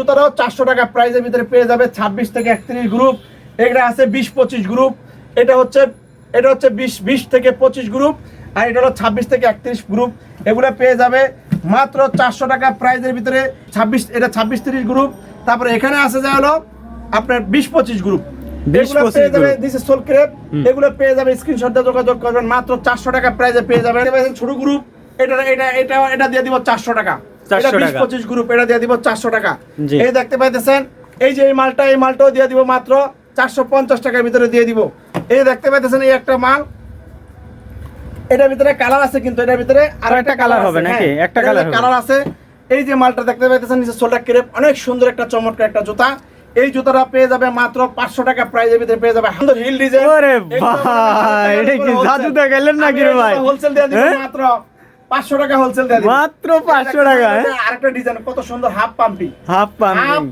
জুতাটাও চারশো টাকা প্রাইজের ভিতরে পেয়ে যাবে। ছাব্বিশ থেকে একত্রিশ গ্রুপ এটা আছে বিশ পঁচিশ গ্রুপ এটা হচ্ছে এটা হচ্ছে বিশ বিশ থেকে পঁচিশ গ্রুপ আর এটা হলো ছাব্বিশ থেকে একত্রিশ গ্রুপ এগুলো পেয়ে যাবে মাত্র চারশো টাকা প্রাইজের ভিতরে। ছাব্বিশ এটা ছাব্বিশ তিরিশ গ্রুপ তারপরে এখানে আছে যা হলো আপনার বিশ পঁচিশ গ্রুপ 20 এগুলো পেয়ে যাবে group। দিস সোল ক্রেপ এগুলো পেয়ে যাবে স্ক্রিনশট দিয়ে যোগাযোগ করবেন। মাত্র চারশো টাকা প্রাইজে পেয়ে যাবেন। ছোট গ্রুপ এটা এটা এটা এটা দিয়ে দিব চারশো টাকা। 400 এটা বিশ। পঁচিশ গ্রুপ এটা দিয়ে দিব চারশো টাকা এই দেখতে পাইতেছেন এই যে এই মালটা এই মালটাও দিয়ে দিব মাত্র চারশো পঞ্চাশ টাকার ভিতরে দিয়ে দিব এই দেখতে পাইতেছেন এই একটা মাল এটার ভিতরে কালার আছে কিন্তু এটার ভিতরে আর কয়েকটা colour হবে নাকি? একটা colour হবে। কালার আছে এই যে মালটা দেখতে পাইতেছেন নিচে সোল্ডার ক্রেপ অনেক সুন্দর একটা চমৎকার একটা জুতা এই জুতাটা পেয়ে যাবে মাত্র পাঁচশো টাকা প্রাইজের ভিতরে পেয়ে যাবে সুন্দর হিল ডিজাইন ওরে ভাই, এটা কি জাদুতে গেলেন নাকি রে ভাই? হোলসেল দিয়ে দিব হ্যাঁ? মাত্র পাঁচশো টাকা হোলসেল দিয়ে মাত্র 500 টাকা, হ্যাঁ? আরেকটা ডিজাইন কত সুন্দর half pumpy half pumping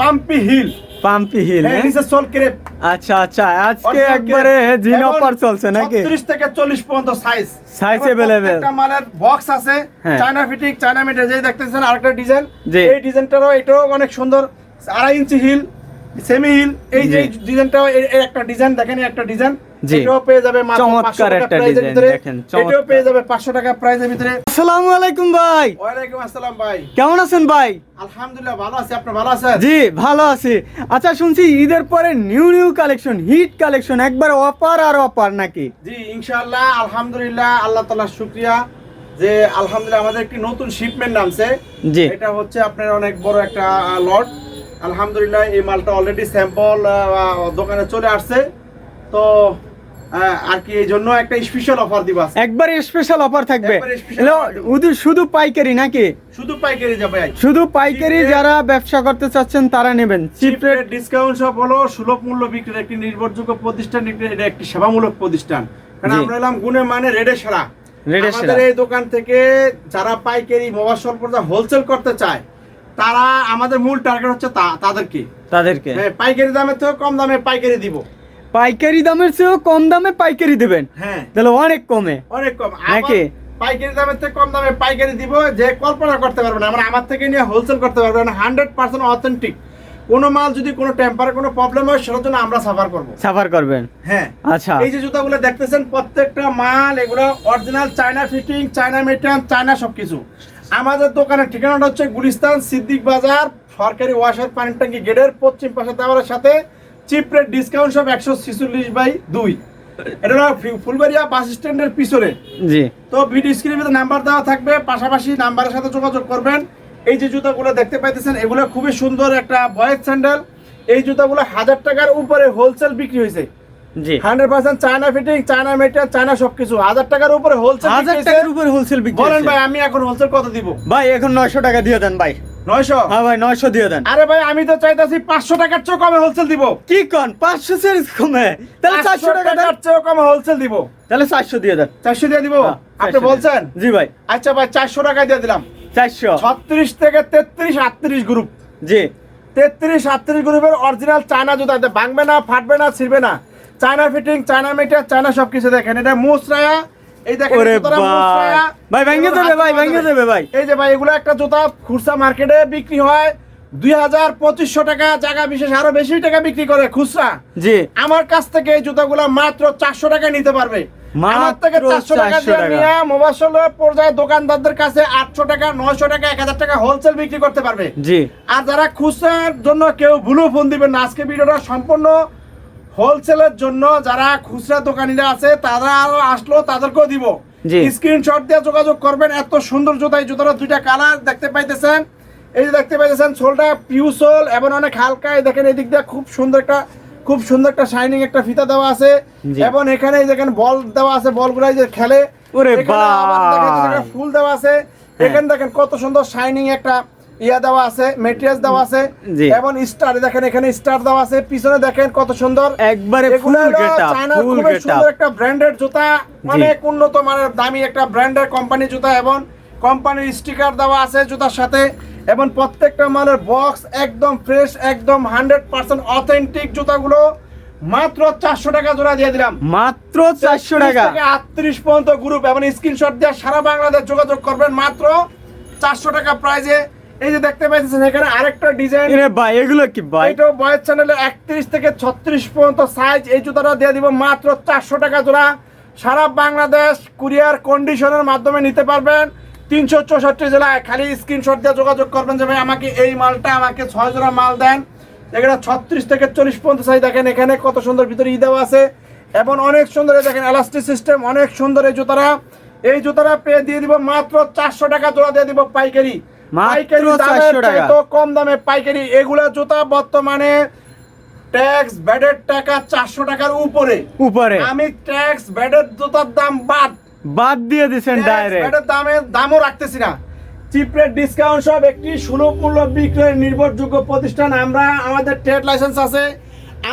pumpy heel pumpy heel নিচে সোল ক্রেপ আচ্ছা আচ্ছা আজকে একবারে জিন অফার চলছে নাকি? 36 থেকে 40 পর্যন্ত সাইজ Size available। একটা মালের বক্স আছে। চায়না ফিটিং চায়না মিটার যেই দেখতেছেন আরেকটা ডিজাইন। এই ডিজাইনটারও এটাও অনেক সুন্দর। আড়াই ইঞ্চি হিল সেমি হিল এই যে। ডিজাইনটাও এর একটা ডিজাইন দেখেন একটা ডিজাইন। এটাও পেয়ে যাবে চমৎকার একটা প্রাইজের দেখেন, এটাও পেয়ে যাবে 500 টাকা প্রাইজের ভিতরে। আসসালামু আলাইকুম ভাই। ওয়ালাইকুম আসসালাম ভাই। কেমন আছেন ভাই? আলহামদুলিল্লাহ ভালো আছি আপনি ভালো আছেন? জি ভালো আছি। আচ্ছা শুনছি ঈদের পরে new new collection hit collection একবার অফার আর অফার নাকি? জি ইনশাআল্লাহ আলহামদুলিল্লাহ আল্লাহ তাআলার শুকরিয়া যে আলহামদুলিল্লাহ আমাদের একটি নতুন শিপমেন্ট নামছে। জি। এটা হচ্ছে আপনার অনেক বড় একটা লট আলহামদুলিল্লাহ এই মালটা অলরেডি স্যাম্পল দোকানে চলে আসছে। তো আর কি এই জন্য একটা স্পেশাল অফার দিব একবার স্পেশাল অফার থাকবে। শুধু পাইকারি নাকি? শুধু পাইকারি যাবে শুধু পাইকারি যারা ব্যবসা করতে চাচ্ছেন তারা নেবেন। চিপ রেট ডিসকাউন্ট সব হলো সুলভ মূল্য বিক্রির একটি নির্ভরযোগ্য প্রতিষ্ঠান এটা একটি সেবামূলক প্রতিষ্ঠান। কারণ আমরা এলাম গুণে মানে রেডে সেরা। আমাদের এই দোকান থেকে যারা পাইকারি মোবাইল স্বল্পতা হোলসেল করতে চায় তারা আমাদের মূল টার্গেট হচ্ছে তাদেরকে। তাদেরকে। হ্যাঁ পাইকারি দামের তো কম দামে পাইকারি দিব। পাইকারি দামের চেয়েও কম দামে পাইকারি দেবেন। হ্যাঁ। তাহলে অনেক কমে। অনেক কম। নাকি? পাইকারি দামের থেকে কম দামে পাইকারি দিব যে কল্পনা করতে পারবে না। আমরা আমার থেকে নিয়ে হোলসেল করতে পারবে না। হান্ড্রেড পার্সেন্ট অথেন্টিক কোনো মাল যদি কোনো টেম্পারে কোনো প্রবলেম হয় সেটার জন্য আমরা সাফার করব। সাফার করবেন। হ্যাঁ। আচ্ছা। এই যে জুতাগুলো দেখতেছেন প্রত্যেকটা মাল এগুলো original China fitting China material China সবকিছু। আমাদের দোকানের ঠিকানাটা হচ্ছে গুলিস্তান সিদ্দিক বাজার সরকারি ওয়াশার পানি ট্যাঙ্কি গেটের পশ্চিম পাশে দেওয়ার সাথে চিপ রেট ডিসকাউন্ট সব একশো ছিচল্লিশ বাই দুই। এটা ফুলবাড়িয়া বাস স্ট্যান্ডের পিছনে। জি। তো ভিডিও স্ক্রিনের ভিতরে নাম্বার দেওয়া থাকবে পাশাপাশি নাম্বারের সাথে যোগাযোগ করবেন। এই যে জুতাগুলো দেখতে পাইতেছেন এগুলো খুবই সুন্দর একটা বয়েজ স্যান্ডেল এই জুতাগুলো হাজার টাকার উপরে হোলসেল বিক্রি হয়েছে জি। Hundred percent China fitting China material China সবকিছু। হাজার টাকার উপরে হোলসেল হাজার টাকার উপর হোলসেল বিক্রি বলেন ভাই আমি এখন হোলসেল কত দিব? ভাই এখন নয়শো টাকা দিয়ে দেন ভাই। নয়শো? হ্যাঁ ভাই নয়শো দিয়ে দেন। আরে ভাই আমি তো চাইতাছি পাঁচশো টাকার চেয়েও কমে হোলসেল দিব। কি কন? পাঁচশো সিরিজ কমে। তাহলে চারশো টাকা টাকার চেয়েও কমে হোলসেল দিব। তাহলে চারশো দিয়ে দেন। চারশো দিয়ে দিব? হ্যাঁ, আপনি বলছেন? জি ভাই। আচ্ছা ভাই চারশো টাকা দিয়ে দিলাম। চারশো। ছত্রিশ থেকে তেত্রিশ আটত্রিশ গ্রুপ জি। তেত্রিশ আটত্রিশ গ্রুপের অরিজিনাল চায়না জুতা। ভাঙবে না ফাটবে না ছিড়বে না। China fitting China metre China সবকিছু দেখেন। এটা মুসরায়া এই দেখেন ওরে এই জুতোটা ভাই। মুসরায়া। ভাই ভেঙে এগুলো দেবে ভাই হাতে ভেঙে ভাই। এই যে ভাই এগুলো একটা জুতা খুচরা মার্কেটে বিক্রি হয়। দুই হাজার পঁচিশশো টাকা জায়গা বিশেষ আরও বেশি টাকা বিক্রি করে খুচরা। জি। আমার কাছ থেকে এই জুতাগুলো মাত্র চারশো টাকা নিতে পারবে। আমার থেকে চারশো টাকা দিয়ে নিয়ে মোবাইল পর্যায়ে দোকানদারদের কাছে আটশো টাকা নয়শো টাকা এক হাজার টাকা হোলসেল বিক্রি করতে পারবে। জি। আর যারা খুচরার জন্য কেউ ভুলু ফোন দিবেন না আজকে ভিডিওটা সম্পূর্ণ হোলসেলের জন্য যারা খুচরা দোকানিরা আছে তারা আরও আসলো তাদেরকেও দিব। স্ক্রিনশট দিয়ে যোগাযোগ করবেন এত সুন্দর জুতা এই জুতার দুইটা কালার দেখতে পাইতেছেন এই যে দেখতে পাইতেছেন সোলটা পিউ সোল এবং অনেক হালকা এই দেখেন এদিক দিয়ে খুব সুন্দর একটা খুব সুন্দর একটা শাইনিং একটা ফিতা দেওয়া আছে। এবং এখানে এই দেখেন বল দেওয়া আছে বল বলগুলাই যে খেলে। ফুল দেওয়া আছে এখানে দেখেন কত সুন্দর শাইনিং একটা ইয়া দেওয়া আছে মেটেরিয়ালস দেওয়া আছে এবং স্টার দেখেন এখানে স্টার দেওয়া আছে পিছনে দেখেন কত সুন্দর। একবারে ফুল হলো গেট আপ চায়নার ফুল সুন্দর একটা ব্র্যান্ডেড জুতা অনেক উন্নত মানের দামি একটা ব্র্যান্ডের কোম্পানি জুতা এবং কোম্পানির স্টিকার দেওয়া আছে জুতার সাথে এবং প্রত্যেকটা মালের বক্স একদম ফ্রেশ একদম হান্ড্রেড পার্সেন্ট অথেন্টিক জুতাগুলো মাত্র চারশো টাকা জোড়া দিয়ে দিলাম। মাত্র চারশো টাকা। আটত্রিশ পর্যন্ত গ্রুপ এবং স্ক্রিনশট দিয়ে সারা বাংলাদেশ যোগাযোগ করবেন মাত্র চারশো টাকা প্রাইজে এই যে দেখতে পাইতেছেন এখানে আরেকটা ডিজাইন এরে ভাই এগুলো কি ভাই? এটাও বয়ের চ্যানেলে একত্রিশ থেকে ছত্রিশ পর্যন্ত সাইজ এই জুতাটা দিয়ে দিব মাত্র চারশো টাকা জোড়া। সারা বাংলাদেশ কুরিয়ার কন্ডিশনের মাধ্যমে নিতে পারবেন। তিনশো চৌষট্টি জেলায় খালি স্ক্রিনশট দিয়ে যোগাযোগ করবেন যে ভাই আমাকে এই মালটা আমাকে ছয় জোড়া মাল দেন। এখানে ছত্রিশ থেকে চল্লিশ পর্যন্ত সাইজ দেখেন এখানে কত সুন্দর ভিতরে ই দেওয়া আছে। এবং অনেক সুন্দর দেখেন এলাস্টিক সিস্টেম অনেক সুন্দর এই জুতারা এই জুতারা পেয়ে দিয়ে দিব মাত্র চারশো টাকা জোড়া দিয়ে দিব পাইকারি। পাইকারি 400 কম দামে পাইকারি। এগুলা জুতা বর্তমানে ট্যাক্স ব্যাডের টাকা চারশো টাকার উপরে। উপরে। আমি ট্যাক্স ব্যাডের জুতার দাম বাদ। বাদ দিয়ে দিছেন ডাইরেক্ট ব্যাডের দামে দামও রাখতেছি না। চিপ রেট ডিসকাউন্ট সব একটি সুলভ মূল্য বিক্রয়ের নির্ভরযোগ্য প্রতিষ্ঠান। আমরা আমাদের ট্রেড লাইসেন্স আছে।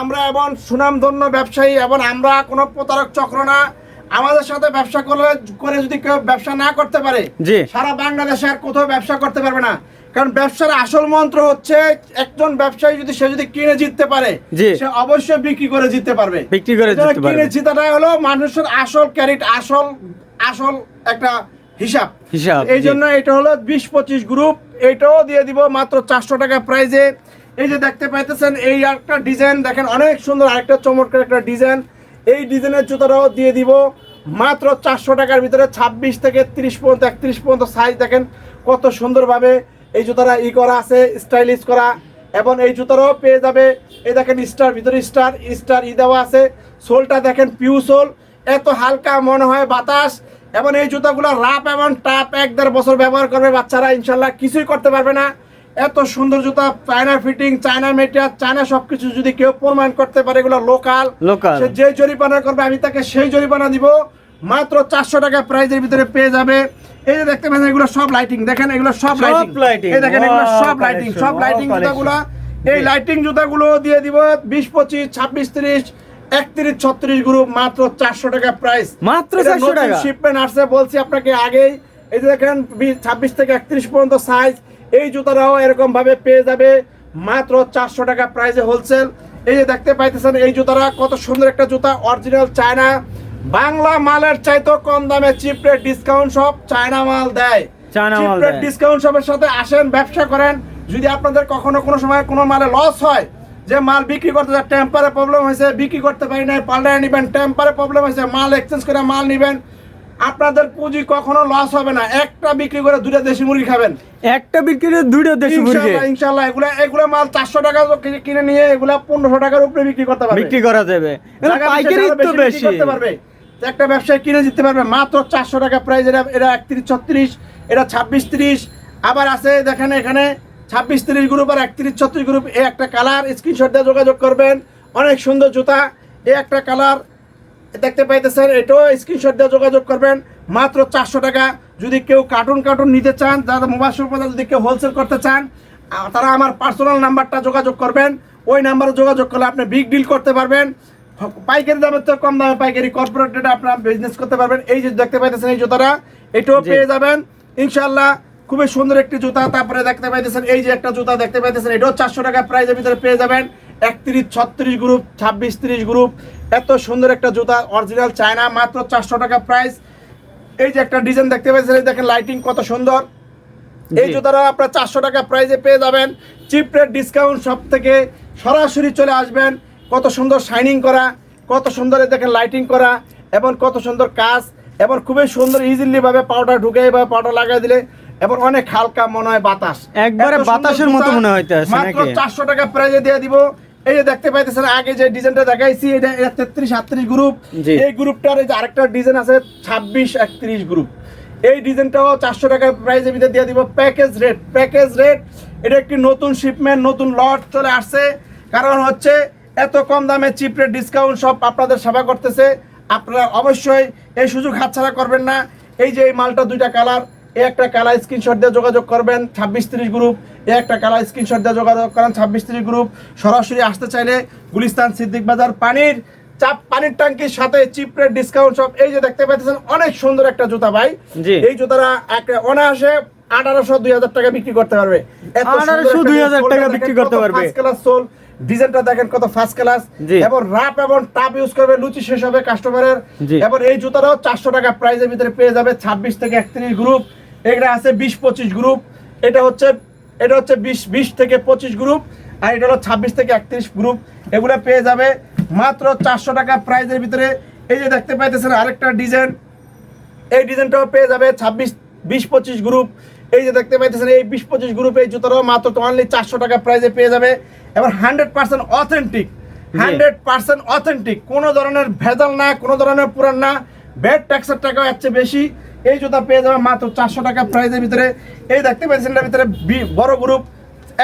আমরা এবং সুনামধন্য ব্যবসায়ী এবং আমরা কোনো প্রতারক চক্র না। আমাদের সাথে ব্যবসা করলে করে যদি কেউ ব্যবসা না করতে পারে জি। সারা বাংলাদেশে আর কোথাও ব্যবসা করতে পারবে না। কারণ ব্যবসার আসল মন্ত্র হচ্ছে একজন ব্যবসায়ী যদি সে যদি কিনে জিততে পারে। সে অবশ্যই বিক্রি করে জিততে পারবে। বিক্রি করে জিততে পারবে। কিনে জিতাটাই হলো মানুষের আসল ক্যারিট আসল আসল একটা হিসাব। হিসাব, এই জন্য এটা হলো বিশ পঁচিশ গ্রুপ এটাও দিয়ে দিব মাত্র চারশো টাকা প্রাইজে এই যে দেখতে পাইতেছেন এই একটা ডিজাইন দেখেন অনেক সুন্দর আরেকটা চমৎকার একটা ডিজাইন এই ডিজাইনের জুতোটাও দিয়ে দিব। মাত্র চারশো টাকার ভিতরে ছাব্বিশ থেকে তিরিশ পর্যন্ত, একত্রিশ পর্যন্ত সাইজ দেখেন কত সুন্দরভাবে এই জুতোটা ই করা আছে স্টাইলিশ করা। এবং এই জুতোটাও পেয়ে যাবে, এই দেখেন স্টার ভিতরে স্টার স্টার ই দেওয়া আছে। সোলটা দেখেন পিউ সোল, এত হালকা মনে হয় বাতাস। এবং এই জুতাগুলো রাপ এবং টাপ এক দেড় বছর ব্যবহার করবে বাচ্চারা, ইনশাল্লাহ কিছুই করতে পারবে না। এত সুন্দর জুতা China fitting China material China সবকিছু যদি কেউ প্রমাণ করতে পারে এগুলো লোকাল। সে যে জরিমানা করবে আমি তাকে সেই জরিমানা দিব। মাত্র চারশো টাকা প্রাইজের ভিতরে পেয়ে যাবে। এই যে দেখতে পাচ্ছেন এগুলো সব লাইটিং দেখেন এগুলো সব লাইটিং এই দেখেন এগুলো সব লাইটিং সব লাইটিং জুতাগুলো। এই লাইটিং জুতাগুলো দিয়ে দিব বিশ পঁচিশ ছাব্বিশ তিরিশ একত্রিশ ছত্রিশ গ্রুপ মাত্র চারশো টাকা প্রাইস মাত্র 400 টাকা? শিপমেন্ট আসছে বলছি আপনাকে আগেই। এই যে দেখেন ছাব্বিশ থেকে একত্রিশ পর্যন্ত সাইজ এই জুতারাও এরকম ভাবে পেয়ে যাবে। মাত্র চারশো টাকা প্রাইসে হোলসেল এই যে দেখতে পাইতেছেন এই জুতারা কত সুন্দর একটা জুতা অরিজিনাল চায়না। বাংলা মালের চাইতেও কম দামে চিপ রেট ডিসকাউন্ট সব চায়না মাল দেয়। চায়না মাল দেয়। ডিসকাউন্ট শপের সাথে আসেন ব্যবসা করেন। যদি আপনাদের কখনো কোনো সময় কোনো মালে লস হয় যে মাল বিক্রি করতে যায় টেম্পারে প্রবলেম হয়েছে বিক্রি করতে পারি নাই পাল্টায় নেবেন টেম্পারে প্রবলেম হয়েছে মাল এক্সচেঞ্জ করে মাল নেবেন আপনাদের পুঁজি কখনো লস হবে না। একটা বিক্রি করে দুটা দেশি মুরগি খাবেন। একটা বিক্রি করে দুইটা দেশি মুরগি। ইনশাল্লাহ এগুলা এগুলা মাল চারশো টাকা কিনে- নিয়ে এগুলা পনেরোশো টাকার উপরে বিক্রি করতে পারবে। বিক্রি করা যাবে। পাইকারি তো বেশি করতে পারবে। একটা ব্যবসায়ী কিনে দিতে পারবে মাত্র চারশো টাকা প্রাইস এটা এটা একত্রিশ ছত্রিশ এটা ছাব্বিশ তিরিশ। আবার আছে দেখেন এখানে ছাব্বিশ তিরিশ গ্রুপ আর একত্রিশ ছত্রিশ গ্রুপ এই একটা কালার স্ক্রিনশট দিয়ে যোগাযোগ করবেন। অনেক সুন্দর জুতা এই একটা কালার দেখতে পাইতেছেন এটাও স্ক্রিনশট দিয়ে যোগাযোগ করবেন। মাত্র চারশো টাকা যদি কেউ কার্টুন কার্টুন নিতে চান যারা মোবাইল সম্পদা যদি কেউ হোলসেল করতে চান তারা আমার পার্সোনাল নাম্বারটা যোগাযোগ করবেন। ওই নাম্বারে যোগাযোগ করলে আপনি বিগ ডিল করতে পারবেন। পাইকারি দামের তো কম দামে পাইকারি কর্পোরেট রেটে আপনার বিজনেস করতে পারবেন। এই যে দেখতে পাইতেছেন এই জুতাটা এটাও পেয়ে যাবেন। ইনশাল্লাহ খুবই সুন্দর একটি জুতা। তারপরে দেখতে পাইতেছেন এই যে একটা জুতা দেখতে পাইতেছেন এটাও চারশো টাকা প্রাইজের ভিতরে পেয়ে যাবেন। একত্রিশ ছত্রিশ গ্রুপ ছাব্বিশ তিরিশ গ্রুপ এত সুন্দর একটা জুতা অরিজিনাল চায়না মাত্র চারশো টাকা প্রাইস এই যে একটা ডিজাইন দেখতে পাচ্ছেন এই দেখেন লাইটিং কত সুন্দর। এই। জুতাটা আপনার চারশো টাকা প্রাইজে পেয়ে যাবেন। চিপ রেট ডিসকাউন্ট সব থেকে সরাসরি চলে আসবেন। কত সুন্দর শাইনিং করা কত সুন্দর এই দেখেন লাইটিং করা এবং কত সুন্দর কাজ এবং খুবই সুন্দর ইজিলি ভাবে পাউডার ঢুকে বা পাউডার লাগাই দিলে এবং অনেক হালকা মনে হয় বাতাস। একবারে বাতাসের মতো মনে হইতেছে মাত্র নাকি? চারশো টাকা প্রাইজে দিয়ে দিব। এই যে দেখতে পাইতেছেন আগে যে ডিজাইনটা দেখাইছি এটা তেত্রিশ আটত্রিশ গ্রুপ এই গ্রুপটার এই যে আরেকটা ডিজাইন আছে ছাব্বিশ একত্রিশ গ্রুপ এই ডিজাইনটাও চারশো টাকা প্রাইজের ভিতরে দিয়ে দিব। প্যাকেজ রেট প্যাকেজ রেট এটা একটি নতুন শিপমেন্ট নতুন লট চলে আসছে। কারণ হচ্ছে এত কম দামে চিপ রেট ডিসকাউন্ট সব আপনাদের সেবা করতেছে। আপনারা অবশ্যই এই সুযোগ হাতছাড়া করবেন না। এই যে এই মালটা দুইটা কালার একটা কালার স্ক্রিনশট দিয়ে যোগাযোগ করবেন ছাব্বিশ তিরিশ গ্রুপ একটা কালার স্ক্রিনশট দিয়ে যোগাযোগ করেন ছাব্বিশ তিরিশ গ্রুপ সরাসরি আসতে চাইলে গুলিস্তান সিদ্দিক বাজার পানির চাপ পানির ট্যাঙ্কির সাথে চিপ রেট ডিসকাউন্ট সব এই যে দেখতে পাচ্ছেন অনেক সুন্দর একটা জুতা ভাই। এই জুতাটা এক অনায়াসে আঠারোশো দুই হাজার টাকা বিক্রি করতে পারবে। এত সুন্দর 1800 একটা 2000 সোলটা টাকা বিক্রি করতে পারবে। সোল। ডিজাইনটা দেখেন কত ফার্স্ট ক্লাস এবং রাপ এবং টাপ ইউজ করবে লুচি শেষ হবে কাস্টমারের। এবং এই জুতাটাও চারশো টাকা প্রাইজের ভিতরে পেয়ে যাবে ছাব্বিশ থেকে একত্রিশ গ্রুপ এগুলো আছে বিশ পঁচিশ গ্রুপ এটা হচ্ছে এটা হচ্ছে বিশ বিশ থেকে পঁচিশ গ্রুপ আর এটা হলো ছাব্বিশ থেকে একত্রিশ গ্রুপ এগুলো পেয়ে যাবে মাত্র চারশো টাকা প্রাইজের ভিতরে। এই যে দেখতে পাইতেছেন আরেকটা ডিজাইন এই ডিজাইনটাও পেয়ে যাবে ছাব্বিশ বিশ পঁচিশ গ্রুপ এই যে দেখতে পাইতেছেন এই বিশ পঁচিশ গ্রুপ এই জুতাটাও মাত্র অনলি চারশো টাকা প্রাইজে পেয়ে যাবে। এবার hundred percent authentic hundred percent authentic কোনো ধরনের ভেজাল না কোনো ধরনের পুরান না। ব্যাড ট্যাক্সের টাকাও এর চেয়ে বেশি। এই জুতা পেয়ে যাবে মাত্র চারশো টাকা প্রাইজের ভিতরে। এই দেখতে পাচ্ছেন এটার ভিতরে বড় গ্রুপ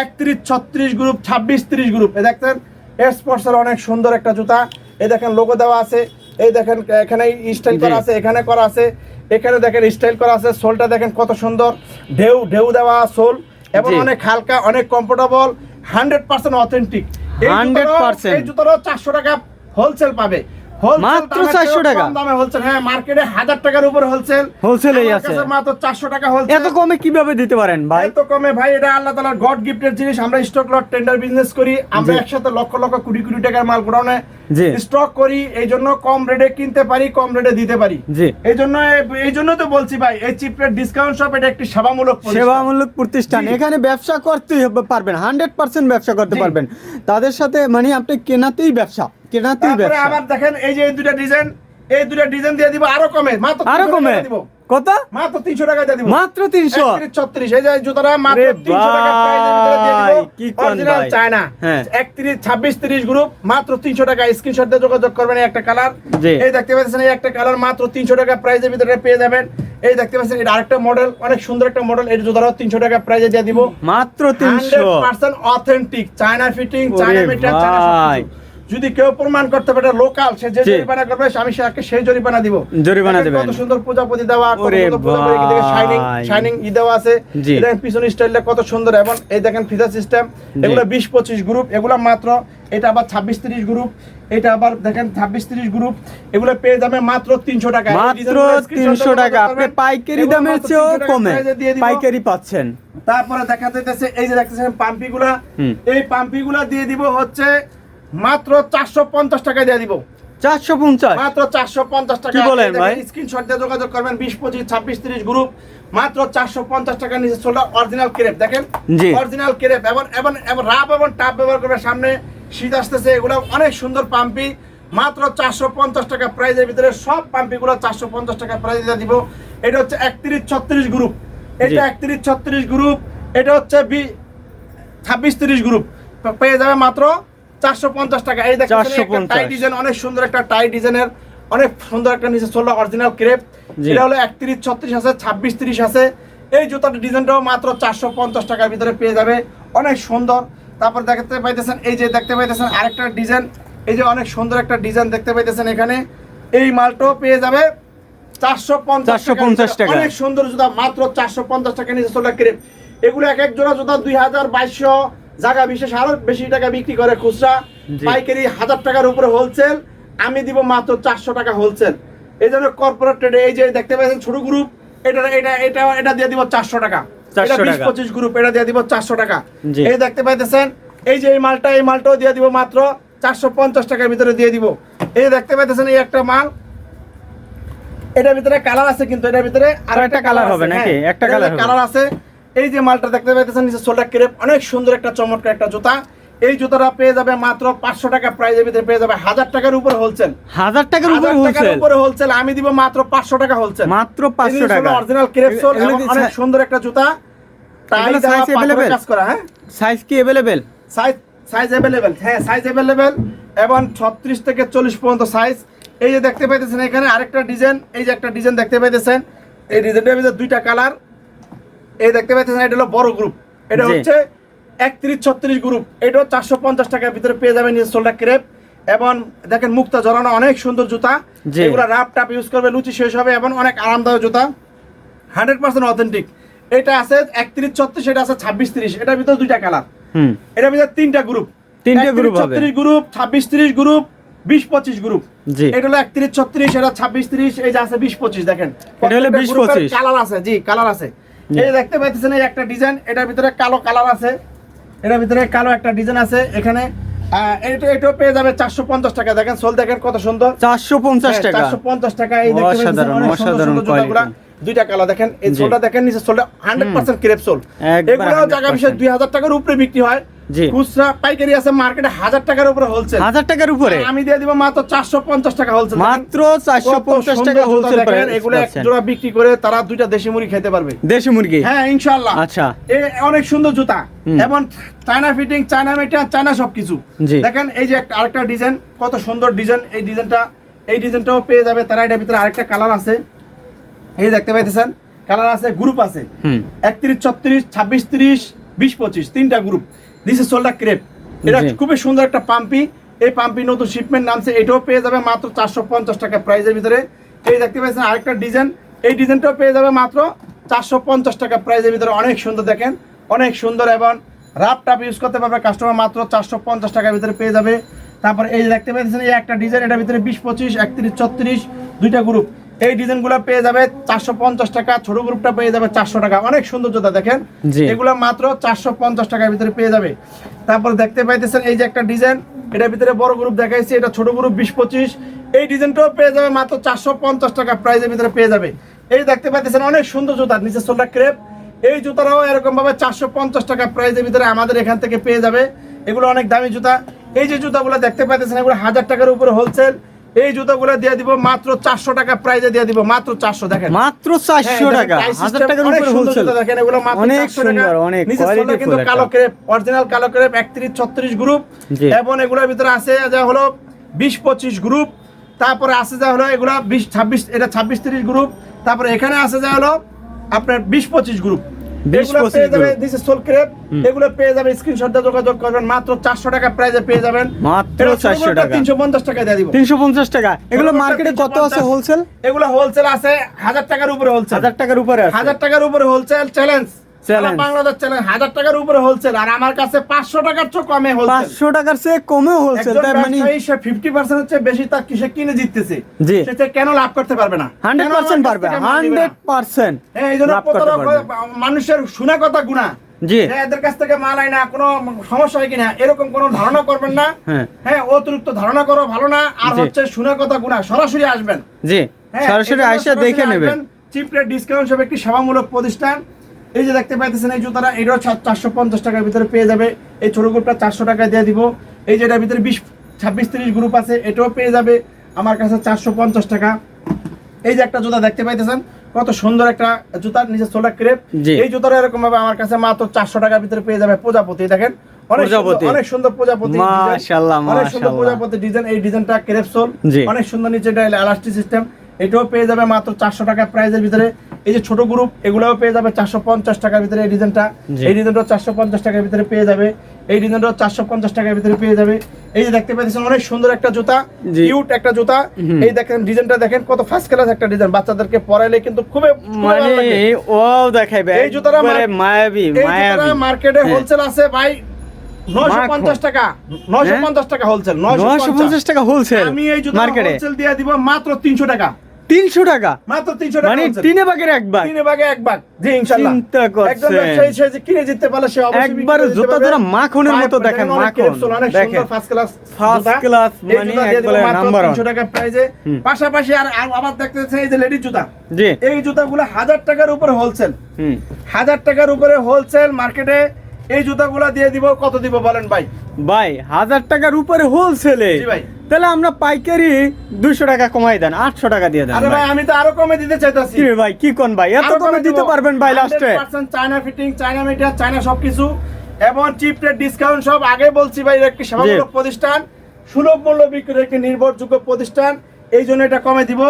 একত্রিশ ছত্রিশ গ্রুপ ছাব্বিশ তিরিশ গ্রুপ এই দেখতেন স্পোর্টসের অনেক সুন্দর একটা জুতা। এই দেখেন লোগো দেওয়া আছে। এই দেখেন এখানে স্টাইল করা আছে এখানে করা আছে। এখানে দেখেন স্টাইল করা আছে সোলটা দেখেন কত সুন্দর। ঢেউ ঢেউ দেওয়া সোল। এবং অনেক হালকা অনেক কমফোর্টেবল হান্ড্রেড পার্সেন্ট অথেন্টিক 100% এই জুতোরও চারশো টাকা হোলসেল পাবে। মাত্র চারশো 400 টাকা? দামে হোলসেল হ্যাঁ মার্কেটে হাজার টাকার উপর হোলসেল এই আছে। মাত্র চারশো টাকা হোলসেল এত কমে কীভাবে দিতে পারেন ভাই এত কমে ভাই এটা আল্লাহ তালার গড গিফটের জিনিস আমরা স্টক লট টেন্ডার বিজনেস করি আমরা একসাথে লক্ষ লক্ষ কোটি কোটি টাকার মাল গোডাউনে। স্টক করি এই জন্য কম রেটে কিনতে পারি কম রেটে দিতে পারি। এই জন্য এই জন্য তো বলছি ভাই এই চিপ রেট ডিসকাউন্ট শপ এটা একটি সেবামূলক প্রতিষ্ঠান। সেবামূলক প্রতিষ্ঠান। এখানে ব্যবসা করতেই হবে- পারবেন হান্ড্রেড পার্সেন্ট ব্যবসা করতে পারবেন। তাদের সাথে মানে আপনি কেনাতেই ব্যবসা কেনাতেই ব্যবসা। আবার দেখেন এই যে এই দুটা ডিজাইন এই দুটা ডিজাইন দিয়ে দিব আরও কমে মাত্র আরও কমে। দিব। কত? মাত্র তিনশো টাকা দিয়ে দিব। মাত্র তিনশো? 36 এই যে জুতাটা মাত্র 300 টাকা প্রাইসের দিয়ে দিব। কি? চায়না হ্যাঁ। 31 26 30 গ্রুপ মাত্র 300 টাকা স্ক্রিনশট দিয়ে যোগাযোগ করবেন একটা কালার এই দেখতে পাচ্ছেন এই একটা কালার মাত্র 300 টাকা প্রাইসের ভিতরে পেয়ে যাবেন। এই দেখতে পাচ্ছেন এটা আরেকটা মডেল অনেক সুন্দর একটা মডেল এই জুতাটাও 300 টাকা প্রাইসে দিয়ে দিব। মাত্র তিনশো। 100% authentic China fitting China material China. যদি কেউ প্রমাণ করতে পারে লোকাল সে যে জরিমানা করবে আমি সেটাকে সেই জরিমানা দিব। জরিমানা দিবেন। কত সুন্দর প্রজাপতি দেওয়া শাইনিং শাইনিং ই দেওয়া আছে। দেখেন পিছন স্টাইলটা কত সুন্দর এবং এই দেখেন ফিচার সিস্টেম এগুলো 20 25 গ্রুপ এগুলো মাত্র এটা আবার 26 30 গ্রুপ এটা আবার দেখেন 26 30 গ্রুপ এগুলো পেয়ে যাবে মাত্র 300 টাকা। মাত্র তিনশো টাকা। আপনি পাইকারি দামে চেয়েও কমে। পাইকারি পাচ্ছেন। তারপরে দেখা যাইতেছে এই যে দেখতেছেন পাম্পিগুলা এই পাম্পিগুলা দিয়ে দিব হচ্ছে মাত্র 450 টাকা দিয়ে দিব। চারশো পঞ্চাশ? মাত্র 450 টাকা কি বলেন ভাই? স্ক্রিনশট দিয়ে যোগাযোগ করবেন 20 25 26 30 গ্রুপ মাত্র 450 টাকা নিচে চলে অরিজিনাল ক্রেপ দেখেন? অরিজিনাল ক্রেপ এবং এবং এবং রাব এবং টাপ ব্যবহার করবে সামনে। শীত আসতেছে এগুলো অনেক সুন্দর পাম্পি মাত্র 450 টাকা প্রাইজের ভিতরে সব পাম্পিগুলো 450 টাকা প্রাইজ দিয়ে দিব। এটা হচ্ছে 31 36 গ্রুপ এটা 31 36 গ্রুপ এটা হচ্ছে বি ছাব্বিশ তিরিশ গ্রুপ পেয়ে যাবে মাত্র চারশো পঞ্চাশ টাকা। এই দেখেন 450 টাই ডিজাইন অনেক সুন্দর একটা টাই ডিজাইনের অনেক সুন্দর একটা নিচে চলল অরিজিনাল ক্রেপ এটা হলো একত্রিশ ছত্রিশ আছে ছাব্বিশ তিরিশ আছে। এই জুতার ডিজাইনটাও মাত্র চারশো পঞ্চাশ টাকার ভিতরে পেয়ে যাবে। অনেক সুন্দর। তারপর দেখতে পাইতেছেন এই যে দেখতে পাইতেছেন আরেকটা ডিজাইন। এই যে অনেক সুন্দর একটা ডিজাইন দেখতে পাইতেছেন এখানে। এই মালটাও পেয়ে যাবে চারশো পঞ্চাশ টাকা। অনেক সুন্দর জুতা মাত্র চারশো পঞ্চাশ টাকা নিচে চলে ক্রেপ এগুলো এক এক জোড়া জুতা দুই হাজার বাইশশো জায়গা বিশেষ আরও বেশি টাকা বিক্রি করে খুচরা। পাইকারি হাজার টাকার উপরে হোলসেল আমি দিব মাত্র চারশো টাকা হোলসেল এই জন্য কর্পোরেট ট্রেডে এই যে দেখতে পাচ্ছেন ছোট গ্রুপ এটা এটা এটা এটা দিয়ে দিব চারশো টাকা। এটা বিশ পঁচিশ গ্রুপ এটা দিয়ে দিব চারশো টাকা। এই দেখতে পাইতেছেন এই যে এই মালটা এই মালটাও দিয়ে দিব মাত্র চারশো পঞ্চাশ টাকার ভিতরে দিয়ে দিব। এই দেখতে পাইতেছেন এই একটা মাল। এটার ভিতরে কালার আছে কিন্তু এটার ভিতরে আর কয়টা colour হবে নাকি? একটা colour হবে? কালার আছে। এই যে মালটা দেখতে পাইতেছেন নিচে সোল্ডার ক্রেপ অনেক সুন্দর একটা চমৎকার একটা জুতা। এই জুতাটা পেয়ে যাবে মাত্র পাঁচশো টাকা প্রাইজের ভিতরে পেয়ে যাবে হাজার টাকার উপরে হোলসেল হাজার টাকার উপরে হোলসেল উপরে হোলসেল আমি দিব মাত্র পাঁচশো টাকা হোলসেল মাত্র পাঁচশো টাকা। অরিজিনাল ক্রেপ সোল অনেক সুন্দর একটা জুতা। টাই size পাথরের available? কাজ করা হ্যাঁ? সাইজ কি অ্যাভেলেবেল সাইজ সাইজ অ্যাভেলেবেল হ্যাঁ সাইজ অ্যাভেলেবেল এবং ছত্রিশ থেকে চল্লিশ পর্যন্ত সাইজ এই যে দেখতে পাইতেছেন এখানে আরেকটা ডিজাইন এই যে একটা ডিজাইন দেখতে পাইতেছেন। এই ডিজাইনটার ভিতরে দুইটা কালার এই দেখতে পাইতেছেন এটা হলো বড় গ্রুপ এটা হচ্ছে একত্রিশ ছত্রিশ গ্রুপ এটাও চারশো পঞ্চাশ টাকার ভিতরে পেয়ে যাবেন সোলটা ক্রেপ এবং দেখেন মুক্তা জড়ানো অনেক সুন্দর জুতা। এগুলো রাপ টাপ ইউজ করবে লুচি শেষ হবে এবং অনেক আরামদায়ক জুতা। হান্ড্রেড পার্সেন্ট অথেন্টিক এটা আছে একত্রিশ ছত্রিশ এটা আছে ছাব্বিশ তিরিশ। এটার ভিতরে দুইটা কালার হুম। এটার ভিতরে তিনটা গ্রুপ তিনটে গ্রুপ হবে। ছত্রিশ গ্রুপ ছাব্বিশ তিরিশ গ্রুপ বিশ পঁচিশ গ্রুপ এটা হলো একত্রিশ ছত্রিশ এটা ছাব্বিশ তিরিশ এই যে আছে বিশ পঁচিশ দেখেন। এটা হলো 20, 25 কালার আছে জি কালার আছে। এই দেখতে পাইতেছেন এই একটা ডিজাইন এটার ভিতরে কালো কালার আছে। এটার ভিতরে কালো একটা ডিজাইন আছে এখানে এটা এটাও পেয়ে যাবে চারশো পঞ্চাশ টাকা। দেখেন সোল দেখেন কত সুন্দর। চারশো পঞ্চাশ টাকা। চারশো পঞ্চাশ টাকা এই অসাধারণ, অসাধারণ। দুইটা কালার দেখেন এই। সোলটা দেখেন নিচে সোলটা হান্ড্রেড পার্সেন্ট ক্রেপ সোল। এগুলো জায়গা বিশেষ দুই হাজার টাকার উপরে বিক্রি হয়। খুচরা পাইকারি আছে মার্কেটে হাজার টাকার উপরে হোলসেল হাজার টাকার উপরে? আমি দিয়ে দিব মাত্র চারশো পঞ্চাশ টাকা হোলসেল মাত্র চারশো পঞ্চাশ টাকা হোলসেল এগুলো এক জোড়া বিক্রি করে তারা দুইটা দেশি মুড়ি খেতে পারবে। দেশি মুরগি? হ্যাঁ ইনশাল্লাহ আচ্ছা। এ অনেক সুন্দর জুতা। এবং China fitting China metre China সবকিছু। দেখেন এই যে একটা আরেকটা ডিজাইন কত সুন্দর ডিজাইন এই ডিজাইনটা এই ডিজাইনটাও পেয়ে যাবে তারা। এটার ভিতরে আরেকটা কালার আছে। এই দেখতে পাইতেছেন কালার আছে গ্রুপ আছে। একত্রিশ ছত্রিশ ছাব্বিশ তিরিশ বিশ পঁচিশ তিনটা group this is shoulder crepe এটা খুবই সুন্দর একটা পাম্পি এই পাম্পি নতুন শিপমেন্ট নামছে। এটাও পেয়ে যাবে মাত্র চারশো পঞ্চাশ টাকা প্রাইজের ভিতরে। এই দেখতে পাচ্ছেন আরেকটা ডিজাইন এই ডিজাইনটাও পেয়ে যাবে মাত্র চারশো পঞ্চাশ টাকা প্রাইজের ভিতরে। অনেক সুন্দর দেখেন। অনেক সুন্দর এবং রাফ টাপ ইউজ করতে পারবে কাস্টমার মাত্র চারশো পঞ্চাশ টাকার ভিতরে পেয়ে যাবে। তারপর এই দেখতে পাচ্ছেন এই একটা ডিজাইন এটার ভিতরে বিশ পঁচিশ একত্রিশ ছত্রিশ দুইটা গ্রুপ এই ডিজাইনগুলো পেয়ে যাবে চারশো পঞ্চাশ টাকা ছোট গ্রুপটা পেয়ে যাবে চারশো টাকা। অনেক সুন্দর জুতা দেখেন। এগুলো মাত্র চারশো পঞ্চাশ টাকার ভিতরে পেয়ে যাবে। তারপর দেখতে পাইতেছেন এই যে একটা ডিজাইন এটার ভিতরে বড় গ্রুপ দেখাইছি এটা ছোট গ্রুপ বিশ পঁচিশ। এই ডিজাইনটাও পেয়ে যাবে মাত্র চারশো পঞ্চাশ টাকা প্রাইজের ভিতরে পেয়ে যাবে। এই দেখতে পাইতেছেন অনেক সুন্দর জুতা নিচে সোলটা ক্রেপ। এই জুতারাও এরকম ভাবে চারশো পঞ্চাশ টাকা প্রাইজের ভিতরে আমাদের এখান থেকে পেয়ে যাবে। এগুলো অনেক দামি জুতা। এই যে জুতাগুলো দেখতে পাইতেছেন এগুলো হাজার টাকার উপরে হোলসেল এই জুতাগুলো দিয়ে দিব মাত্র চারশো টাকা প্রাইজে দিয়ে দিব মাত্র চারশো দেখেন। মাত্র চারশো হ্যাঁ, টাকা দেখেন, price হাজার system টাকার উপরে হোলসেল দেখেন, এগুলো মাত্র অনেক 400 টাকা। সুন্দর অনেক কোয়ালিটি কিন্তু কালো ক্রেপ অরিজিনাল কালো ক্রেপ একত্রিশ ছত্রিশ গ্রুপ এবং এগুলোর ভিতরে আছে যা হলো বিশ পঁচিশ গ্রুপ তারপরে আছে যা হলো এগুলা বিশ ছাব্বিশ এটা ছাব্বিশ তিরিশ গ্রুপ তারপরে এখানে আছে যা হলো আপনার বিশ পঁচিশ গ্রুপ 20 25 পেয়ে যাবে group। সোল ক্রেপ এগুলো পেয়ে যাবে স্ক্রিনশট দিয়ে যোগাযোগ করবেন মাত্র চারশো টাকা প্রাইজে পেয়ে যাবেন। মাত্র 400 টাকা। তিনশো পঞ্চাশ টাকা দিয়ে দিব। তিনশো পঞ্চাশ টাকা। এগুলো ছোটটা মার্কেটে কত আছে হোলসেল এগুলো হোলসেল আছে হাজার টাকার উপরে হোলসেল হাজার টাকার উপরে আছে। টাকার উপরে হোলসেল চ্যালেঞ্জ। বাংলাদেশ চ্যালেঞ্জ হাজার টাকার উপরে হোলসেল আর আমার কাছে পাঁচশো টাকার চেয়ে কমে হোলসেল পাঁচশো টাকার চেয়ে কমেও হোলসেল তার মানে সে ফিফটি পার্সেন্ট হচ্ছে বেশি তার কিসে কিনে জিততেছে? জি। সে সে কেন লাভ করতে পারবে না? হান্ড্রেড পার্সেন্ট পারবে থেকে মাল নিবে না? হান্ড্রেড পার্সেন্ট হ্যাঁ, এই জন্য। মানুষের শোনা কথা গুণা। জি। এদের কাছ থেকে মাল আয় না কোনো সমস্যা হয় কিনা এরকম কোনো ধারণা করবেন না। হ্যাঁ। হ্যাঁ অতিরিক্ত ধারণা করো ভালো না আর হচ্ছে শোনা কথা গুণা সরাসরি আসবেন। জি হ্যাঁ, সরাসরি আইসা দেখে নেবেন। চিপ রেট ডিসকাউন্ট সব একটি সেবামূলক প্রতিষ্ঠান। এই যে দেখতে পাইতেছেন এই জুতাটা এটাও চারশো পঞ্চাশ টাকার ভিতরে পেয়ে যাবে। এই ছোট গ্রুপটা চারশো টাকায় দিয়ে দিব। এই যে এটার ভিতরে বিশ ছাব্বিশ তিরিশ গ্রুপ আছে এটাও পেয়ে যাবে। আমার কাছে চারশো পঞ্চাশ টাকা। এই যে একটা জুতা দেখতে পাইতেছেন কত সুন্দর একটা জুতার নিচে সোলা ক্রেপ। এই জুতাটা এরকম ভাবে আমার কাছে মাত্র চারশো টাকার ভিতরে পেয়ে যাবে প্রজাপতি দেখেন। অনেক সুন্দর- প্রজাপতি। অনেক সুন্দর প্রজাপতি ডিজাইন। এই ডিজাইনটা ক্রেপ সোল। অনেক সুন্দর নিচে এটা এলাস্টিক সিস্টেম। এটাও পেয়ে যাবে মাত্র চারশো টাকা প্রাইজের ভিতরে। এই যে ছোট গ্রুপ এগুলোও পেয়ে যাবে চারশো পঞ্চাশ টাকার ভিতরে এই ডিজাইনটা এই ডিজাইনটাও চারশো পঞ্চাশ টাকার ভিতরে পেয়ে যাবে। এই ডিজাইনটাও চারশো পঞ্চাশ টাকার ভিতরে পেয়ে যাবে। এই যে দেখতে পাচ্ছেন অনেক সুন্দর একটা জুতা কিউট একটা জুতা। এই দেখেন ডিজাইনটা দেখেন কত ফার্স্ট ক্লাস একটা ডিজাইন বাচ্চাদেরকে পরাইলে কিন্তু খুবই মানে লাগে। ও দেখাইবে এই জুতাটা মায়াবি মায়াবি। মার্কেটে হ্যাঁ। হোলসেল আছে ভাই নয়শো পঞ্চাশ টাকা। নয়শো হ্যাঁ? পঞ্চাশ টাকা হোলসেল নয়শো নয়শো পঞ্চাশ টাকা হোলসেল আমি এই জুতা হোলসেল দিয়ে দিব মাত্র তিনশো টাকা। তিনশো টাকা। মাত্র তিনশো টাকা মানে তিনে ভাগের এক ভাগ। তিনে ভাগে এক ভাগ। জি ইনশাআল্লাহ চিন্তা করছেন। একজন সে যে কিনে জিততে পারলে সে অবশ্যই একবার জুতা। জোড়া মাখনের মতো দেখেন, মাখন। দেখেন। ফার্স্ট ক্লাস First class মানে একবারে। 300 টাকা প্রাইজে পাশাপাশি আর আবার দেখতেছেন এই যে লেডিস জুতা। জি। এই জুতাগুলো হাজার টাকার উপরে হোলসেল হুম। হাজার টাকার উপরে হোলসেল মার্কেটে এই জুতাগুলো দিয়ে দিব। কত দিব বলেন ভাই? ভাই হাজার টাকার উপরে হোলসেলে জি ভাই। তাহলে আমরা পাইকারি দুশো টাকা কমাই দেন আটশো টাকা দিয়ে দেন আরে ভাই। আমি তো আরও কমে দিতে চাইতাছি। কি ভাই কি কোন ভাই? এত কমে দিতে পারবেন ভাই লাস্টে China fitting China metre China সবকিছু। এবং চিপ রেট ডিসকাউন্ট সব আগে বলছি ভাই একটি সেবামূলক প্রতিষ্ঠান সুলভ মূল্য বিক্রির একটি নির্ভরযোগ্য প্রতিষ্ঠান। এই জন্য এটা কমে দিব।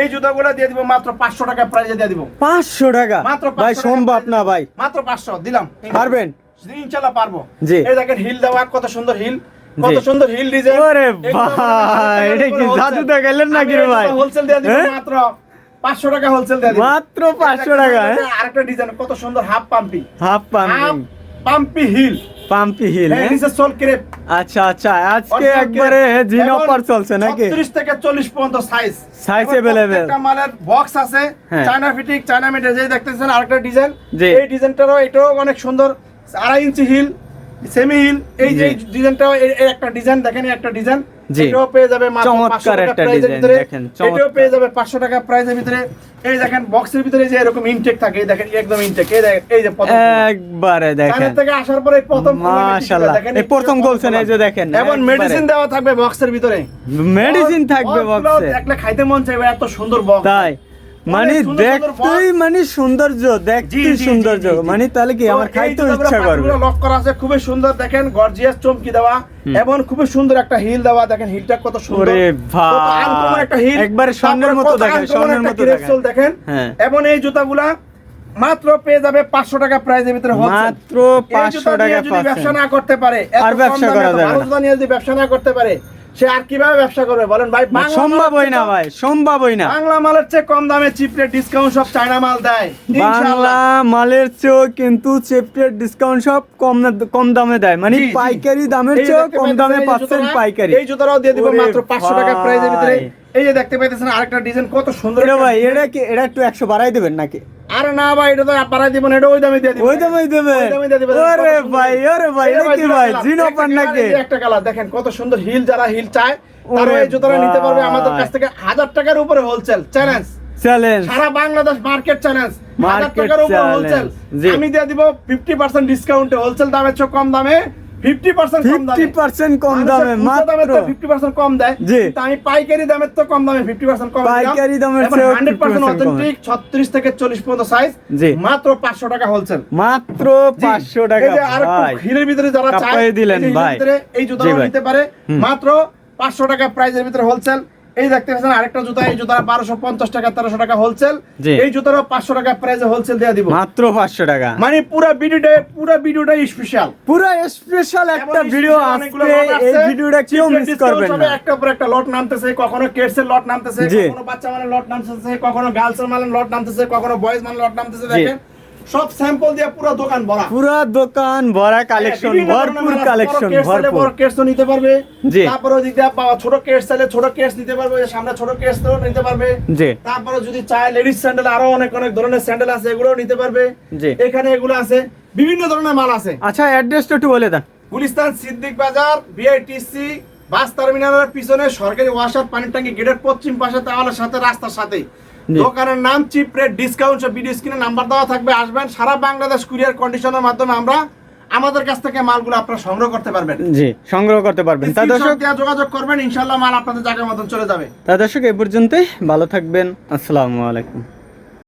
এই জুতাগুলো দিয়ে দিব মাত্র পাঁচশো টাকা প্রাইজে দিয়ে দিব। পাঁচশো টাকা? মাত্র ভাই সম্ভব না ভাই। মাত্র পাঁচশো দিলাম। পারবেন? ইনশাল্লাহ পারব। জি। এই দেখেন হিল দেওয়া কত সুন্দর হিল কত সুন্দর হিল ডিজাইন ওরে ভাই, এটা কি জাদু দেখাইলেন নাকি রে ভাই? হোলসেল দিয়ে দিব হ্যাঁ? মাত্র টাকা হোলসেল দিয়ে মাত্র পাঁচশো টাকা? আরেকটা ডিজাইন কত সুন্দর half pumpy half half pumpy pumpy heel pumpy heel? নিচে সোল ক্রেপ আচ্ছা আচ্ছা আজকে একবারে জিন অফার চলছে নাকি 36 থেকে 40 পর্যন্ত সাইজ। একটা মালের বক্স আছে। চায়না ফিটিং চায়না যেই দেখতেছেন আরেকটা ডিজাইন। এই ডিজাইনটারও এটাও অনেক সুন্দর আড়াই ইঞ্চি হিল সেমি হিল এই যে। ডিজাইনটাও এই একটা ডিজাইন দেখেন একটা ডিজাইন এটাও পেয়ে যাবে চমৎকার একটা ভিতরে। দেখেন, এটাও পেয়ে যাবে 500 টাকা প্রাইজের ভিতরে। এই দেখেন বক্সের ভিতরে যে এরকম ইনটেক থাকে দেখেন একদম ইনটেক এই দেখেন এই যে প্রথম একবারে দেখেন। থেকে আসার পরে প্রথম মাশাআল্লাহ। এই প্রথম বলছেন এই যে দেখেন এবং মেডিসিন দেওয়া থাকবে বক্সের ভিতরে। মেডিসিন থাকবে বক্সে দেখলে খাইতে মন চাইবে এত সুন্দর বক্স তাই। মানে সুন্দর দেখতেই মানে সৌন্দর্য জি, দেখতে জি, জি, সৌন্দর্য। মানে তাহলে কি আমার জুতাগুলো ইচ্ছা করবে? লক করা আছে খুবই সুন্দর। দেখেন গর্জিয়াস চমকি দেওয়া। এবং খুবই সুন্দর একটা হিল দেওয়া। দেখেন হিলটা কত সুন্দর। ভাই। একটা হিল একবারে স্বর্ণের মতো দেখেন, স্বর্ণের মতো দেখেন। দেখেন। এবং এই জুতাগুলা মাত্র পেয়ে যাবে পাঁচশো টাকা প্রাইজের ভিতরে মাত্র 500 টাকা ব্যবসা না করতে পারে আর ব্যবসা করা যাবে যদি ব্যবসা না করতে পারে সে আর কীভাবে ব্যবসা করবে? বলেন ভাই না, সম্ভবই ভাই সম্ভবই না। বাংলা মালের চেয়ে কম দামে চিপ রেট ডিসকাউন্ট সব চায়না মাল দেয়। বাংলা মালের চেয়েও কিন্তু চেপটের ডিসকাউন্ট সব কম কম দামে দেয়। মানে। পাইকারি দামের চেয়েও কম দামে পাচ্ছেন পাইকারি। এই জুতোটাও দিয়ে দিব মাত্র পাঁচশো টাকা প্রাইজের ভিতরে। এই যে দেখতে পাইতেছেন আরেকটা ডিজাইন কত সুন্দর এটা ভাই এটা কি এটা একটু একশো বাড়াই দেবেন নাকি? আরে না ভাই এটা তো বাড়াই এটা ওই দামে দিয়ে ওই দেবেন? ওই দামে দিয়ে দিবেন। সুন্দর। ভাই ওরে ভাই এটা কি ভাই জিনো পান নাকি? একটা কালার দেখেন কত সুন্দর হিল যারা হিল চায় তারা এই জুতোটা নিতে পারবে আমাদের কাছ থেকে হাজার টাকার উপরে হোলসেল চ্যালেঞ্জ চ্যালেঞ্জ সারা Bangladesh market challenge challenge, wholesale. আমি দিয়ে দিব ফিফটি পার্সেন্ট ডিসকাউন্টে হোলসেল দামের চেয়ে কম দামে। কম দামে। ফিফটি পার্সেন্ট কম দামে মাত্র। কম দেয়। আমি পাইকারি দামের তো কম দামে কম পাইকারি দামের চেয়েও হান্ড্রেড 50% পার্সেন্ট কমে। অথেন্টিক ছত্রিশ থেকে চল্লিশ পর্যন্ত সাইজ মাত্র পাঁচশো টাকা হোলসেল মাত্র পাঁচশো টাকা আর হিলের ভিতরে যারা চায় দিলেন ভাই। ভিতরে এই জি নিতে পারে মাত্র পাঁচশো টাকা প্রাইজের ভিতরে হোলসেল এই দেখতে পাচ্ছেন আরেকটা জুতা এই জুতা বারোশো পঞ্চাশ টাকা তেরোশো টাকা হোলসেল এই জুতারও পাঁচশো টাকা প্রাইজে হোলসেল দেওয়া দিব। মাত্র পাঁচশো টাকা। মানে পুরো ভিডিওটা পুরো ভিডিওটা স্পেশাল পুরো স্পেশাল একটা ভিডিও আজকে এই ভিডিওটা কেউ মিস করবেন না। একটা পর একটা লট নামতেছে কখনো কিডস এর লট নামতেছে। কখনো বাচ্চা মানে লট নামতেছে কখনো গার্লস এর মানের লট নামতেছে কখনো বয়েজ মানে লট নামতেছে। দেখেন। সব স্যাম্পল দিয়ে পুরো দোকান ভরা পুরো দোকান ভরা কালেকশন ধরনের ভরপুর। কালেকশন ভরপুর বড় কেসও নিতে পারবে। তারপরে পাওয়া ছোট কেস চাইলে ছোট কেস নিতে পারবে সামনে ছোট কেস নিতে পারবে জি তারপরে যদি চায় লেডিস স্যান্ডেল আরও অনেক অনেক ধরনের স্যান্ডেল আছে এগুলোও নিতে পারবে জি। এখানে এগুলো আছে বিভিন্ন ধরনের মাল আছে আচ্ছা অ্যাড্রেসটা একটু বলে দেন গুলিস্তান সিদ্দিক বাজার বিআইটিসি বাস টার্মিনালের পিছনে সরকারি ওয়াসার পানির ট্যাঙ্কি গেটের পশ্চিম পাশে তাওয়ালের সাথে রাস্তার সাথে জি। দোকানের নাম চিপ রেট ডিসকাউন্ট সব ভিডিও স্ক্রিনে নাম্বার দেওয়া থাকবে। আসবেন সারা বাংলাদেশ কুরিয়ার কন্ডিশনের মাধ্যমে আমরা আমাদের কাছ থেকে মালগুলো আপনারা সংগ্রহ করতে পারবেন। জি সংগ্রহ করতে পারবেন। তা দর্শক যোগাযোগ করবেন ইনশাল্লাহ মাল আপনাদের জায়গার মতন চলে যাবে। তা দর্শক এই পর্যন্তই। ভালো থাকবেন। আসসালামু আলাইকুম।